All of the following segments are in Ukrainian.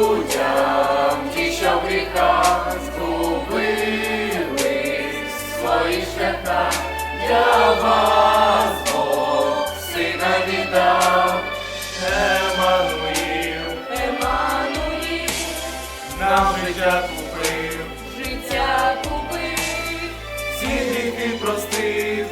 Людям, ті, що в гріхах згубились свої шляха, для вас життя купив, життя купив, всі гріхи простив.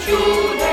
children.